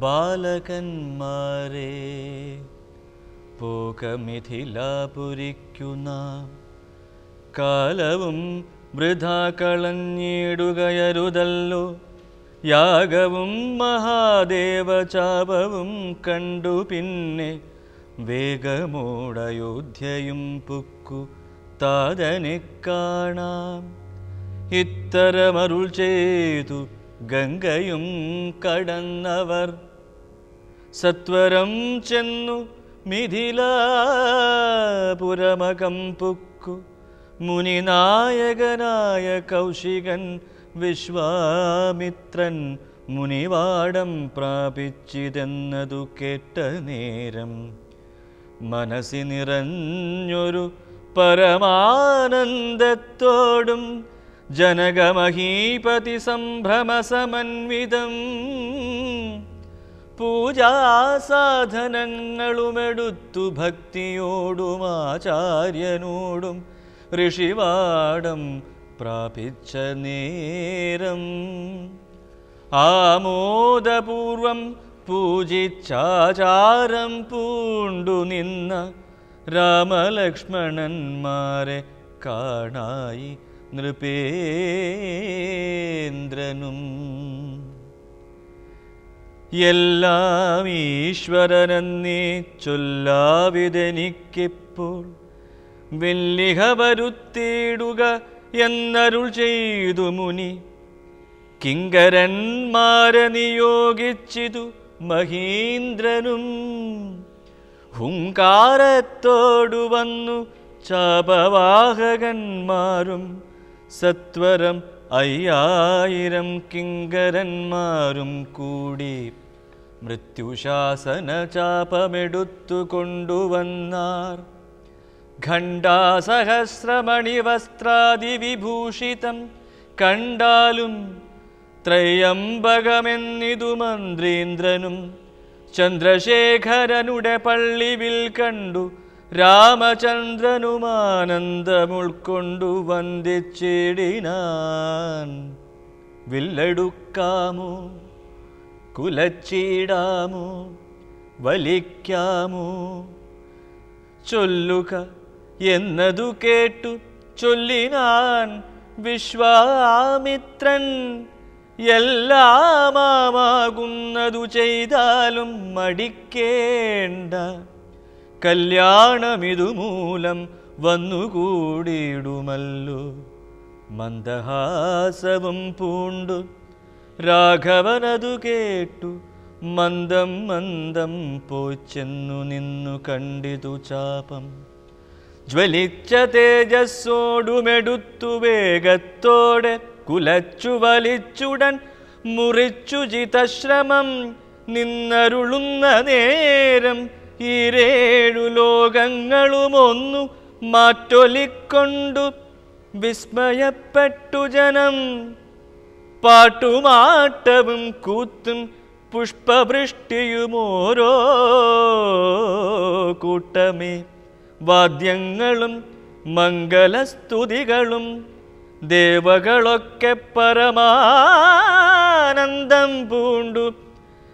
ബാലകന്മാരെ പൂക്കമിഥിലാപുരിക്കുന്ന കാലവും വൃഥാ കളഞ്ഞിടുകയരുതല്ലോ. യാഗവും മഹാദേവചാപവും കണ്ടു പിന്നെ വേഗമോടയോധ്യയും പുക്കു താതനെ കാണാം. ഇത്തരമരുൾ ചെയ്തു ഗംഗയും കടന്നവർ സത്വരം ചെന്നു മിഥിലാപുരമകം പുക്കു. മുനിനായകനായ കൗശികൻ വിശ്വാമിത്രൻ മുനിവാടം പ്രാപിച്ചിതെന്നതു കേട്ട നേരം. മനസ്സി നിറഞ്ഞൊരു പരമാനന്ദത്തോടും ജനകമഹീപതി സംഭ്രമസമന്വിതം പൂജാസാധനങ്ങളുമെടുത്തു ഭക്തിയോടും ആചാര്യനോടും ഋഷിവാടം പ്രാപിച്ച നേരം. ആമോദപൂർവം പൂജിച്ചാചാരം പൂണ്ടു നിന്ന രാമലക്ഷ്മണന്മാരെ കാണായി നൃപേന്ദ്രനും. എല്ലാം ഈശ്വരനെന്നേ ചൊല്ലാവിതെനിക്കിപ്പോൾ. വെല്ലിഹ വരുത്തിയിടുക എന്നരുൾ ചെയ്തു മുനി. കിങ്കരന്മാരെ നിയോഗിച്ചിതു മഹീന്ദ്രനും. ഹുങ്കാരത്തോടു വന്നു ചാപവാഹകന്മാരും. സത്വരം അയ്യായിരം കിങ്കരന്മാരും കൂടി മൃത്യുശാസന ചാപമെടുത്തു കൊണ്ടുവന്നാർ ഖണ്ഡാസഹസ്രമണി വസ്ത്രാതിവിഭൂഷിതം കണ്ടാലും ത്രയംബകമെന്നിതു മന്ത്രീന്ദ്രനും ചന്ദ്രശേഖരനുടെ പള്ളിവിൽ കണ്ടു രാമചന്ദ്രനുമാനന്ദമുൾക്കൊണ്ടു വന്ദിച്ചിടിനാൻ വില്ലെടുക്കാമോ? കുലച്ചിടാമോ? വലിക്കാമോ? ചൊല്ലുക എന്നതു കേട്ടു ചൊല്ലിനാൻ വിശ്വാമിത്രൻ. എല്ലാമാകുന്നതു ചെയ്താലും മടിക്കേണ്ട കല്യാണമിതു മൂലം വന്നുകൂടിയിടുമല്ലോ. മന്ദഹാസവും പൂണ്ടു. രാഘവനതു കേട്ടു. മന്ദം മന്ദം പോച്ചെന്നു നിന്നു കണ്ടിതു ചാപം. ജ്വലിച്ച തേജസ്സോടുമെടുത്തു വേഗത്തോടെ കുലച്ചു വലിച്ചുടൻ മുറിച്ചു ജിതശ്രമം നിന്നരുളുന്ന നേരം ഈരേഴു ലോകങ്ങളുമൊന്നു മാറ്റൊലിക്കൊണ്ടു വിസ്മയപ്പെട്ടു ജനം. പാട്ടുമാട്ടവും കൂത്തും പുഷ്പവൃഷ്ടിയുമോരോ കൂട്ടമേ. വാദ്യങ്ങളും മംഗലസ്തുതികളും ദേവകളൊക്കെ പരമാനന്ദം പൂണ്ടു.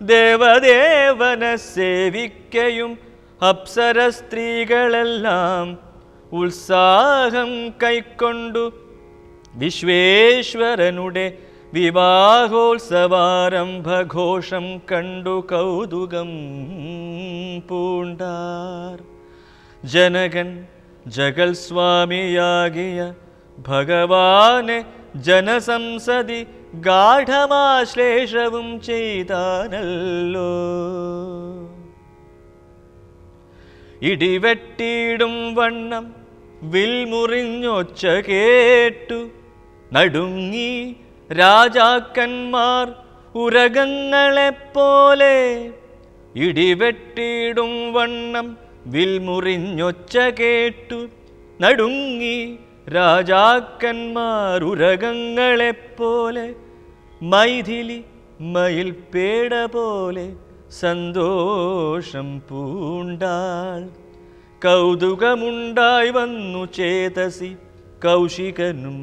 ദേവദേവനെ സേവിക്കയും അപ്സര സ്ത്രീകളെല്ലാം ഉത്സാഹം കൈക്കൊണ്ടു വിശ്വേശ്വരനുടെ വിവാഹോത്സവാരംഭഘോഷം കണ്ടു കൗതുകം പൂണ്ടാർ. ജനകൻ ജഗൽ സ്വാമിയാകിയ ഭഗവാനെ ജനസംസതി ഗാഠമാശ്ലേഷവും ചെയ്താനല്ലോ. ഇടിവെട്ടിയിടും വണ്ണം വിൽമുറിഞ്ഞൊച്ച കേട്ടു. നടുങ്ങി രാജാക്കന്മാർ ഉരകങ്ങളെപ്പോലെ ഇടിവെട്ടിയിടും വണ്ണം വിൽമുറിഞ്ഞൊച്ച കേട്ടു. നടുങ്ങി രാജാക്കന്മാർ ഉരകങ്ങളെപ്പോലെ മൈഥിലി മയിൽപേട പോലെ സന്തോഷം പൂണ്ടാൾ. കൗതുകമുണ്ടായി വന്നു ചേതസി കൗശികനും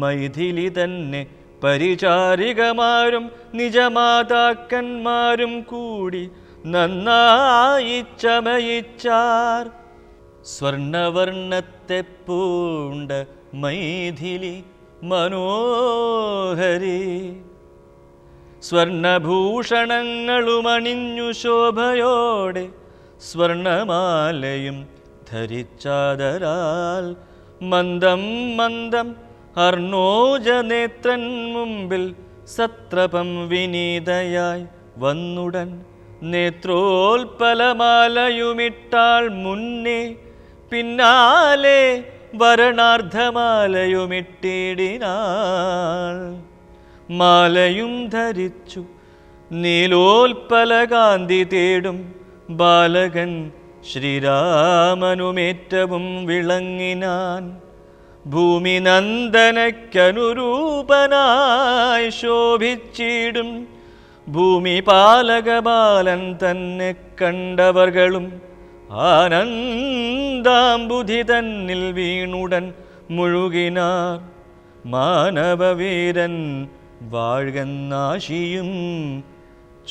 മൈഥിലി തന്നെ പരിചാരികമാരും നിജമാതാക്കന്മാരും കൂടി നന്നായി ചമയിച്ചാർ. സ്വർണവർണത്തെ പൂണ്ട മൈഥിലി മനോഹരി. സ്വർണഭൂഷണങ്ങളുമണിഞ്ഞു ശോഭയോടെ സ്വർണമാലയും ധരിച്ചാദരാൽ മന്ദം മന്ദം അർണോജനേത്രൻ മുമ്പിൽ സത്രപം വിനീതയായി വന്നുടൻ. നേത്രോൽപലമാലയുമിട്ടാൾ മുന്നേ പിന്നാലെ വരണാർദ്ധമാലയുമിട്ടിടിനാൾ. മാലയും ധരിച്ചു നീലോൽപലകാന്തി തേടും ബാലകൻ ശ്രീരാമനുമേറ്റവും വിളങ്ങിനാൻ. ഭൂമി നന്ദനയ്ക്കനുരൂപനായി ശോഭിച്ചിടും ഭൂമി പാലകബാലൻ തന്നെ കണ്ടവർകളും ആനന്ദാംബുധി തന്നിൽ വീണുടൻ മുഴുകിനാർ. മാനവവീരൻ വാഴ്കന്നാശിയും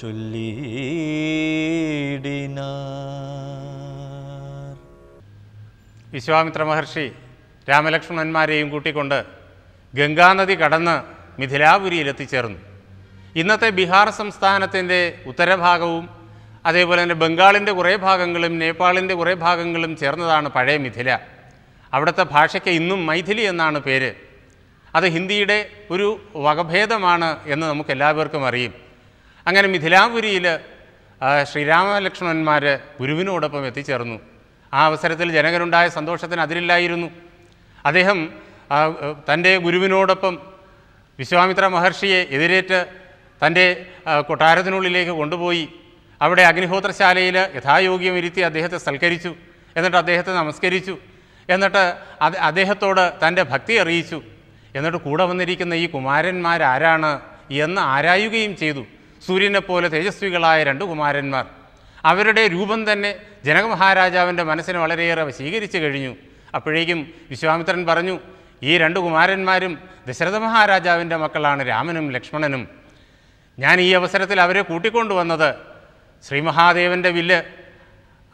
ചൊല്ലിയിടിനാർ. വിശ്വാമിത്ര മഹർഷി രാമലക്ഷ്മണന്മാരെയും കൂട്ടിക്കൊണ്ട് ഗംഗാനദി കടന്ന് മിഥിലാപുരിയിൽ എത്തിച്ചേർന്നു ഇന്നത്തെ ബീഹാർ സംസ്ഥാനത്തിന്റെ ഉത്തരഭാഗവും അതേപോലെ തന്നെ ബംഗാളിന്റെ കുറേ ഭാഗങ്ങളും നേപ്പാളിന്റെ കുറേ ഭാഗങ്ങളും ചേർന്നതാണ് പഴയ മിഥില. അവിടുത്തെ ഭാഷയ്ക്ക് ഇന്നും മൈഥിലി എന്നാണ് പേര്. അത് ഹിന്ദിയുടെ ഒരു വകഭേദമാണ് എന്ന് നമുക്ക് എല്ലാവർക്കും അറിയും. അങ്ങനെ മിഥിലാപുരിയിൽ ശ്രീരാമലക്ഷ്മണന്മാർ ഗുരുവിനോടൊപ്പം എത്തിച്ചേർന്നു. ആ അവസരത്തിൽ ജനകരുണ്ടായ സന്തോഷത്തിന് അതിലില്ലായിരുന്നു അദ്ദേഹം തന്റെ ഗുരുവിനോടൊപ്പം വിശ്വാമിത്ര മഹർഷിയെ എതിരേറ്റ് തന്റെ കൊട്ടാരത്തിനുള്ളിലേക്ക് കൊണ്ടുപോയി. അവിടെ അഗ്നിഹോത്രശാലയിൽ യഥായോഗ്യം ഇരുത്തി അദ്ദേഹത്തെ സൽക്കരിച്ചു എന്നിട്ട് അദ്ദേഹത്തെ നമസ്കരിച്ചു എന്നിട്ട് അത് അദ്ദേഹത്തോട് തന്റെ ഭക്തി അറിയിച്ചു എന്നിട്ട് കൂടെ വന്നിരിക്കുന്ന ഈ കുമാരന്മാരാരാണ് എന്ന് ആരായുകയും ചെയ്തു. സൂര്യനെപ്പോലെ തേജസ്വികളായ രണ്ട് കുമാരന്മാർ. അവരുടെ രൂപം തന്നെ ജനക മഹാരാജാവിന്റെ മനസ്സിനെ വളരെയേറെ വശീകരിച്ചു കഴിഞ്ഞു. അപ്പോഴേക്കും വിശ്വാമിത്രൻ പറഞ്ഞു ഈ രണ്ട് കുമാരന്മാരും ദശരഥ മഹാരാജാവിന്റെ മക്കളാണ് രാമനും ലക്ഷ്മണനും. ഞാൻ ഈ അവസരത്തിൽ അവരെ കൂട്ടിക്കൊണ്ടുവന്നത് ശ്രീ മഹാദേവന്റെ വില്ല്.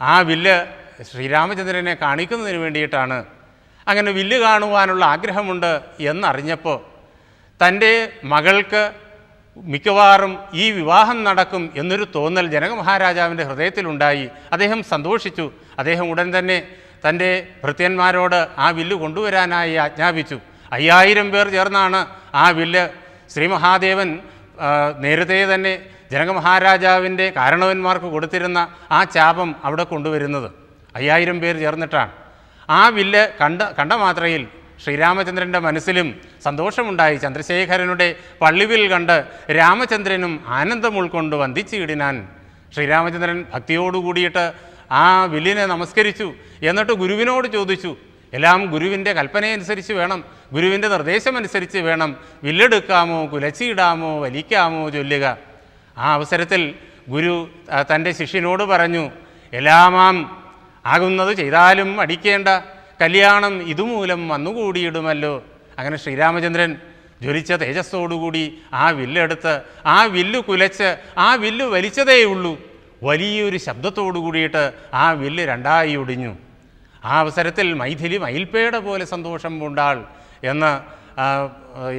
ആ വില്ല് ശ്രീരാമചന്ദ്രനെ കാണിക്കുന്നതിന് വേണ്ടിയിട്ടാണ്. അങ്ങനെ വില്ല് കാണുവാനുള്ള ആഗ്രഹമുണ്ട് എന്നറിഞ്ഞപ്പോൾ തന്റെ മകൾക്ക് മിക്കവാറും ഈ വിവാഹം നടക്കും എന്നൊരു തോന്നൽ ജനക മഹാരാജാവിന്റെ ഹൃദയത്തിലുണ്ടായി. അദ്ദേഹം സന്തോഷിച്ചു. അദ്ദേഹം ഉടൻ തന്നെ തന്റെ ഭൃത്യന്മാരോട് ആ വില്ല് കൊണ്ടുവരാനായി ആജ്ഞാപിച്ചു. അയ്യായിരം പേർ ചേർന്നാണ് ആ വില്ല് ശ്രീ മഹാദേവൻ നേരത്തെ തന്നെ ജനക മഹാരാജാവിന്റെ കാരണവന്മാർക്ക് കൊടുത്തിരുന്ന ആ ചാപം അവിടെ കൊണ്ടുവരുന്നത്. അയ്യായിരം പേർ ചേർന്നിട്ടാണ്. ആ വില്ല് കണ്ട കണ്ട മാത്രയിൽ ശ്രീരാമചന്ദ്രന്റെ മനസ്സിലും സന്തോഷമുണ്ടായി. ചന്ദ്രശേഖരനുടെ പള്ളിവിൽ കണ്ട് രാമചന്ദ്രനും ആനന്ദം ഉൾക്കൊണ്ട് വന്ദിച്ചിടിനാൻ ശ്രീരാമചന്ദ്രൻ ഭക്തിയോടുകൂടിയിട്ട് ആ വില്ലിനെ നമസ്കരിച്ചു. എന്നിട്ട് ഗുരുവിനോട് ചോദിച്ചു എല്ലാം ഗുരുവിന്റെ കൽപ്പനയനുസരിച്ച് വേണം. ഗുരുവിന്റെ നിർദ്ദേശമനുസരിച്ച് വേണം. വില്ലെടുക്കാമോ കുലച്ചിയിടാമോ വലിക്കാമോ ചൊല്ലുക. ആ അവസരത്തിൽ ഗുരു തന്റെ ശിഷ്യനോട് പറഞ്ഞു എല്ലാമാം ആകുന്നത് ചെയ്താലും അടിക്കേണ്ട കല്യാണം ഇതുമൂലം വന്നുകൂടിയിടുമല്ലോ. അങ്ങനെ ശ്രീരാമചന്ദ്രൻ ജ്വലിച്ച തേജസ്സോടുകൂടി ആ വില്ലെടുത്ത് ആ വില്ല് കുലച്ച് ആ വില്ല് വലിച്ചതേയുള്ളൂ വലിയൊരു ശബ്ദത്തോടു കൂടിയിട്ട് ആ വില്ല് രണ്ടായി ഒടിഞ്ഞു. ആ അവസരത്തിൽ മൈഥിലി മയിൽപ്പേട പോലെ സന്തോഷം പൂണ്ടാൾ എന്ന്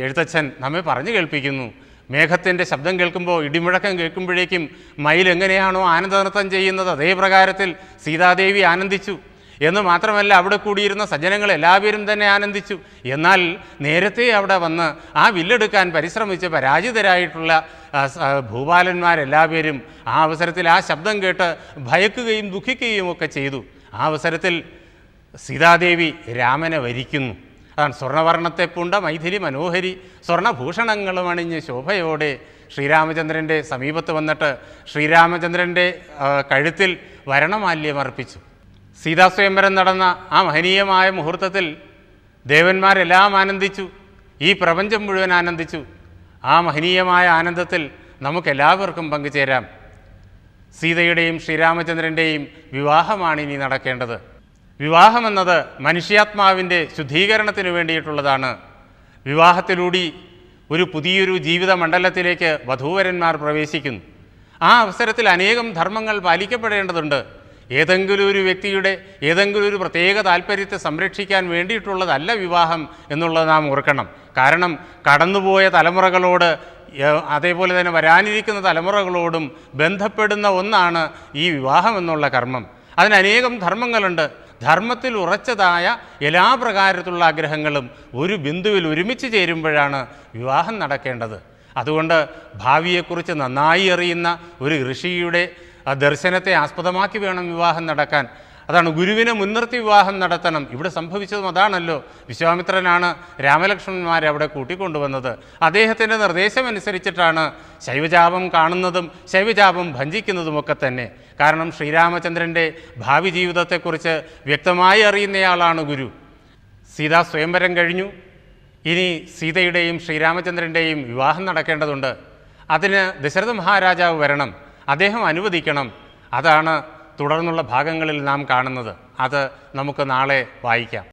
എഴുത്തച്ഛൻ നമ്മെ പറഞ്ഞു കേൾപ്പിക്കുന്നു. മേഘത്തിന്റെ ശബ്ദം കേൾക്കുമ്പോൾ ഇടിമുഴക്കം കേൾക്കുമ്പോഴേക്കും മയിൽ എങ്ങനെയാണോ ആനന്ദനൃത്തം ചെയ്യുന്നത് അതേ പ്രകാരത്തിൽ സീതാദേവി ആനന്ദിച്ചു. എന്ന് മാത്രമല്ല അവിടെ കൂടിയിരുന്ന സജ്ജനങ്ങൾ എല്ലാവരും തന്നെ ആനന്ദിച്ചു. എന്നാൽ നേരത്തെ അവിടെ വന്ന് ആ വില്ലെടുക്കാൻ പരിശ്രമിച്ച് പരാജിതരായിട്ടുള്ള ഭൂപാലന്മാരെല്ലാവരും ആ അവസരത്തിൽ ആ ശബ്ദം കേട്ട് ഭയക്കുകയും ദുഃഖിക്കുകയും ഒക്കെ ചെയ്തു. ആ അവസരത്തിൽ സീതാദേവി രാമനെ വരിക്കുന്നു. അതാണ് സ്വർണവർണത്തെ പൂണ്ട മൈഥിലി മനോഹരി സ്വർണഭൂഷണങ്ങളും അണിഞ്ഞ് ശോഭയോടെ ശ്രീരാമചന്ദ്രന്റെ സമീപത്ത് വന്നിട്ട് ശ്രീരാമചന്ദ്രന്റെ കഴുത്തിൽ വരണമാല്യം അർപ്പിച്ചു സീതാസ്വയംവരം നടന്ന ആ മഹനീയമായ മുഹൂർത്തത്തിൽ ദേവന്മാരെല്ലാം ആനന്ദിച്ചു. ഈ പ്രപഞ്ചം മുഴുവൻ ആനന്ദിച്ചു. ആ മഹനീയമായ ആനന്ദത്തിൽ നമുക്കെല്ലാവർക്കും പങ്കുചേരാം. സീതയുടെയും ശ്രീരാമചന്ദ്രന്റെയും വിവാഹമാണ് ഇനി നടക്കേണ്ടത്. വിവാഹമെന്നത് മനുഷ്യാത്മാവിന്റെ ശുദ്ധീകരണത്തിന് വേണ്ടിയിട്ടുള്ളതാണ്. വിവാഹത്തിലൂടി ഒരു പുതിയൊരു ജീവിത മണ്ഡലത്തിലേക്ക് വധൂവരന്മാർ പ്രവേശിക്കുന്നു. ആ അവസരത്തിൽ അനേകം ധർമ്മങ്ങൾ പാലിക്കപ്പെടേണ്ടതുണ്ട്. ഏതെങ്കിലും ഒരു വ്യക്തിയുടെ ഏതെങ്കിലും ഒരു പ്രത്യേക താല്പര്യത്തെ സംരക്ഷിക്കാൻ വേണ്ടിയിട്ടുള്ളതല്ല വിവാഹം എന്നുള്ളത് നാം ഓർക്കണം. കാരണം കടന്നുപോയ തലമുറകളോട് അതേപോലെ തന്നെ വരാനിരിക്കുന്ന തലമുറകളോടും ബന്ധപ്പെടുന്ന ഒന്നാണ് ഈ വിവാഹം എന്നുള്ള കർമ്മം. അതിനനേകം ധർമ്മങ്ങളുണ്ട്. ധർമ്മത്തിൽ ഉറച്ചതായ എല്ലാ പ്രകാരത്തിലുള്ള ആഗ്രഹങ്ങളും ഒരു ബിന്ദുവിൽ ഒരുമിച്ച് ചേരുമ്പോഴാണ് വിവാഹം നടക്കേണ്ടത്. അതുകൊണ്ട് ഭാവിയെക്കുറിച്ച് നന്നായി അറിയുന്ന ഒരു ഋഷിയുടെ ദർശനത്തെ ആസ്പദമാക്കി വേണം വിവാഹം നടക്കാൻ. അതാണ് ഗുരുവിനെ മുൻനിർത്തി വിവാഹം നടത്തണം. ഇവിടെ സംഭവിച്ചതും അതാണല്ലോ. വിശ്വാമിത്രനാണ് രാമലക്ഷ്മണന്മാരെ അവിടെ കൂട്ടിക്കൊണ്ടുവന്നത്. അദ്ദേഹത്തിന്റെ നിർദ്ദേശമനുസരിച്ചിട്ടാണ് ശൈവജാപം കാണുന്നതും ശൈവജാപം ഭഞ്ജിക്കുന്നതുമൊക്കെ തന്നെ. കാരണം ശ്രീരാമചന്ദ്രന്റെ ഭാവി ജീവിതത്തെക്കുറിച്ച് വ്യക്തമായി അറിയുന്നയാളാണ് ഗുരു. സീതാ സ്വയംവരം കഴിഞ്ഞു. ഇനി സീതയുടെയും ശ്രീരാമചന്ദ്രന്റെയും വിവാഹം നടക്കേണ്ടതുണ്ട്. അതിന് ദശരഥ മഹാരാജാവ് വരണം. അദ്ദേഹം അനുവദിക്കണം. അതാണ് തുടർന്നുള്ള ഭാഗങ്ങളിൽ നാം കാണുന്നത്. അത് നമുക്ക് നാളെ വായിക്കാം.